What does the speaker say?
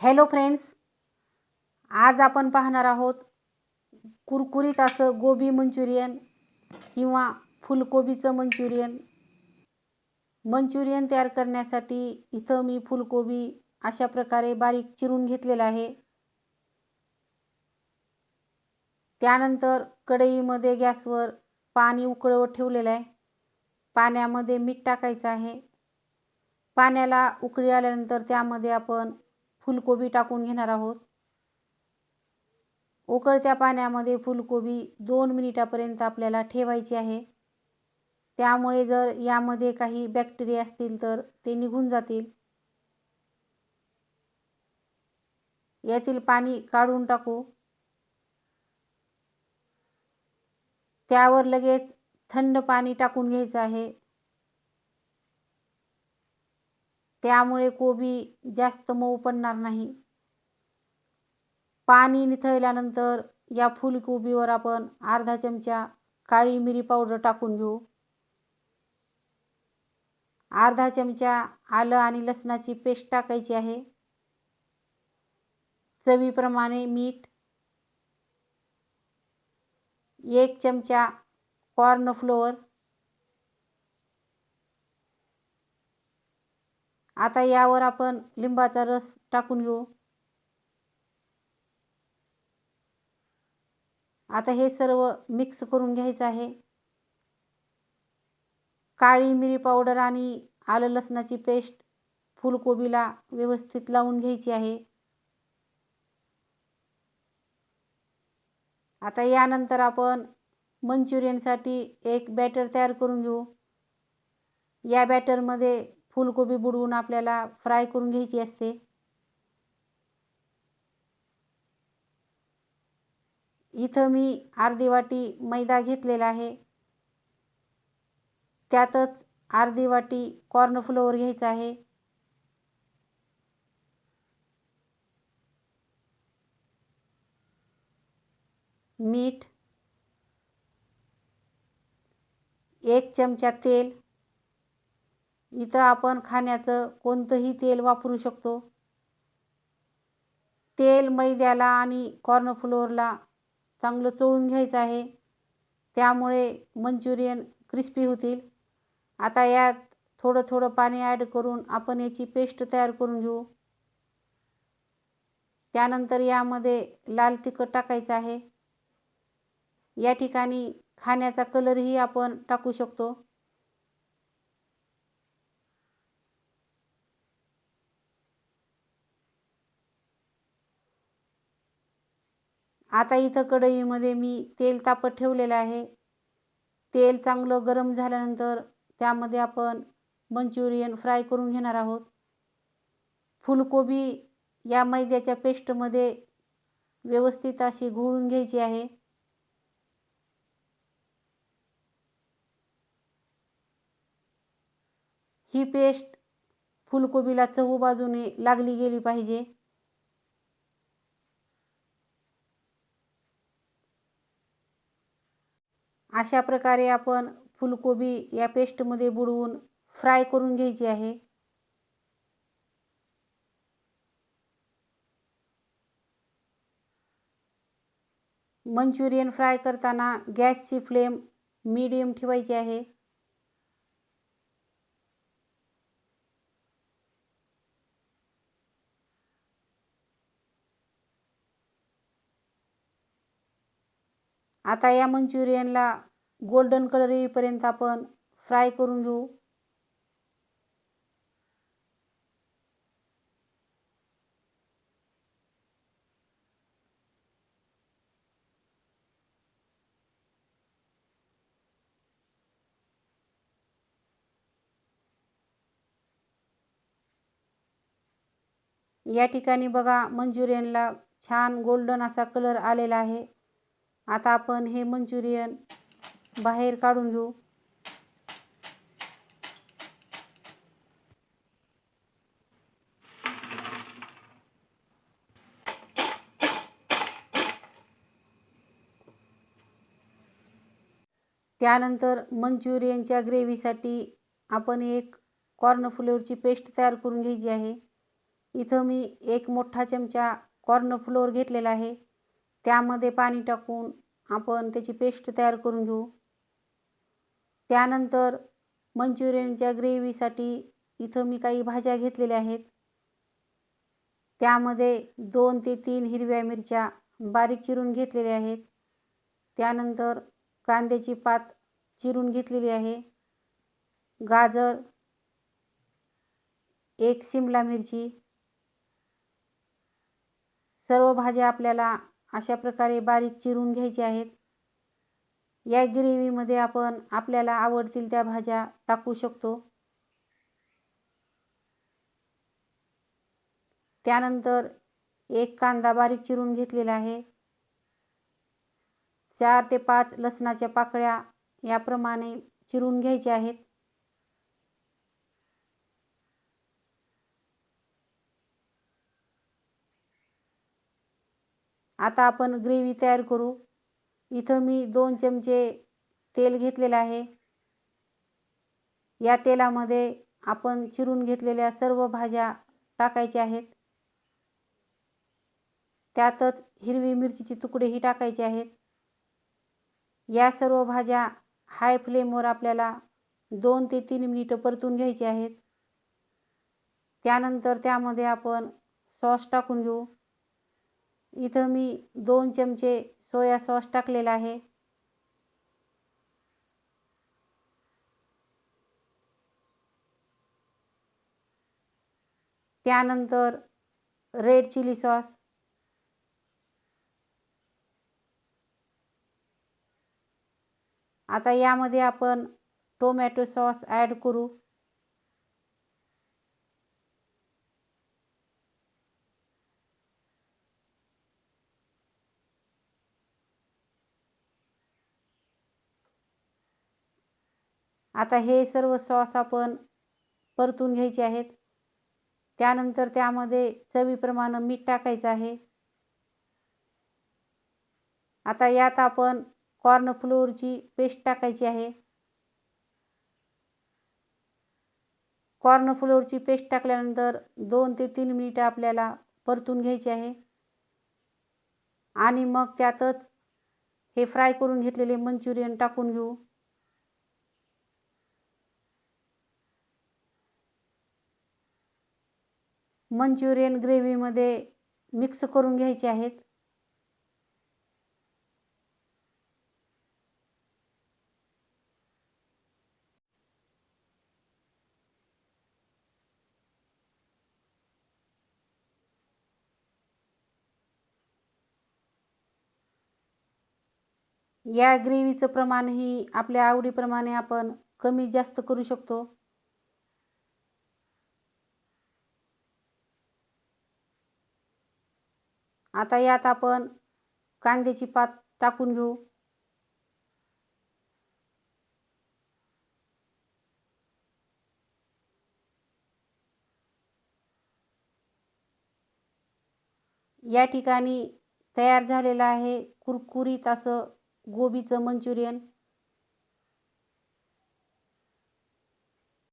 Hello friends आज आपण पाहणार आहोत कुरकुरीत असं गोबी मंचुरियन किंवा फुलकोबीचं मंचुरियन. मंचुरियन तयार करण्यासाठी इथं मी फुलकोबी अशा प्रकारे बारीक चिरून घेतलेलं आहे. त्यानंतर कढईमध्ये गॅसवर पाणी उकळवत ठेवलेलं आहे. पाण्यामध्ये मीठ टाकायचं आहे. पाण्याला उकळी आल्यानंतर त्यामध्ये आपण फुलकोबी टाकून घेणार आहोत. उकळत्या पाण्यामध्ये फुलकोबी दोन मिनिटापर्यंत आपल्याला ठेवायची आहे. त्यामुळे जर यामध्ये काही बॅक्टेरिया असतील तर ते निघून जातील. यातील पाणी काढून टाकू. त्यावर लगेच थंड पाणी टाकून घ्यायचं आहे. त्यामुळे कोबी जास्त मऊ पडणार नाही. पाणी निथळल्यानंतर या फुलकोबीवर आपण अर्धा चमचा काळी मिरी पावडर टाकून घेऊ. अर्धा चमचा आलं आणि लसणाची पेस्ट टाकायची आहे. चवीप्रमाणे मीठ एक चमचा कॉर्न आता यावर आपण लिंबाचा रस टाकून घेऊ. आता हे सर्व मिक्स करून घ्यायचं आहे. काळी मिरी पावडर आणि आलं लसणाची पेस्ट फुलकोबीला व्यवस्थित लावून घ्यायची आहे. आता यानंतर आपण मंचुरियनसाठी एक बॅटर तयार करून घेऊ. या बॅटरमध्ये फुलकोबी बुडवून आपल्याला फ्राय करून घ्यायची असते. इथं मी अर्धी वाटी मैदा घेतलेला आहे. त्यातच अर्धी वाटी कॉर्न फ्लोअर घ्यायचं आहे. मीठ एक चमचा तेल इथं आपण खाण्याचं कोणतंही तेल वापरू शकतो. तेल मैद्याला आणि कॉर्नफ्लोअरला चांगलं चोळून घ्यायचं आहे. त्यामुळे मंचुरियन क्रिस्पी होतील. आता यात थोडं थोडं पाणी ॲड करून आपण याची पेस्ट तयार करून घेऊ. त्यानंतर यामध्ये लाल तिखट टाकायचं आहे. या ठिकाणी खाण्याचा कलरही आपण टाकू शकतो. आता इथं कढईमध्ये मी तेल तापत ठेवलेलं आहे. तेल चांगलं गरम झाल्यानंतर त्यामध्ये आपण मंचुरियन फ्राय करून घेणार आहोत. फुलकोबी या मैद्याच्या पेस्टमध्ये व्यवस्थित अशी घोळून घ्यायची आहे. ही पेस्ट फुलकोबीला चहू बाजूने लागली गेली पाहिजे. अशा प्रकारे आपण फुलकोबी या पेस्टमध्ये बुडवून फ्राय करून घ्यायची आहे. मंचुरियन फ्राय करताना गॅसची फ्लेम मीडियम ठेवायची आहे. आता या मंचुरियनला गोल्डन कलर येईपर्यंत आपण फ्राय करून घेऊ. या ठिकाणी बघा मंचुरियनला छान गोल्डन असा कलर आलेला आहे. आता आपण हे मंचुरियन बाहेर काढून घेऊ. त्यानंतर मंचुरियनच्या ग्रेव्हीसाठी आपण एक कॉर्नफ्लोअरची पेस्ट तयार करून घ्यायची आहे. इथं मी एक मोठा चमचा कॉर्न फ्लोअर घेतलेला आहे. त्यामध्ये पाणी टाकून आपण त्याची पेस्ट तयार करून घेऊ. त्यानंतर मंचुरियनच्या ग्रेव्हीसाठी इथं मी काही भाज्या घेतलेल्या आहेत. त्यामध्ये दोन ते तीन हिरव्या मिरच्या बारीक चिरून घेतलेल्या आहेत. त्यानंतर कांद्याची पात चिरून घेतलेली आहे. गाजर एक शिमला मिरची. सर्व भाज्या आपल्याला अशा प्रकारे बारीक चिरून घ्यायचे आहेत. या ग्रेव्हीमध्ये आपण आपल्याला आवडतील त्या भाज्या टाकू शकतो. त्यानंतर एक कांदा बारीक चिरून घेतलेला आहे. चार ते पाच लसणाच्या पाकळ्या याप्रमाणे चिरून घ्यायच्या आहेत. आता आपण ग्रेव्ही तयार करू. इथं मी दोन चमचे तेल घेतलेलं आहे. या तेलामध्ये आपण चिरून घेतलेल्या सर्व भाज्या टाकायच्या आहेत. त्यातच हिरवी मिरचीचे तुकडेही टाकायचे आहेत. या सर्व भाज्या हाय फ्लेमवर आपल्याला दोन ते तीन मिनिटं परतून घ्यायचे आहेत. त्यानंतर त्यामध्ये आपण सॉस टाकून घेऊ. इथं मी दोन चमचे सोया सॉस टाकलेला आहे. त्यानंतर रेड चिली सॉस. आता यामध्ये आपण टोमॅटो सॉस ॲड करू. आता हे सर्व सॉस आपण परतून घ्यायचे आहेत. त्यानंतर त्यामध्ये चवीप्रमाणे मीठ टाकायचं आहे. आता यात आपण कॉर्न फ्लोअरची पेस्ट टाकायची आहे. कॉर्न फ्लोअरची पेस्ट टाकल्यानंतर दोन ते तीन मिनिटं आपल्याला परतून घ्यायची आहे. आणि मग त्यातच हे फ्राय करून घेतलेले मंचुरियन टाकून घेऊ. मंचुरियन ग्रेव्हीमध्ये मिक्स करून घ्यायचे आहेत. या ग्रेव्हीचं प्रमाणही आपल्या आवडीप्रमाणे आपण कमी जास्त करू शकतो. आता यात आपण कांद्याची पात टाकून घेऊ. या ठिकाणी तयार झालेलं आहे कुरकुरीत असं गोबीचं मंचुरियन.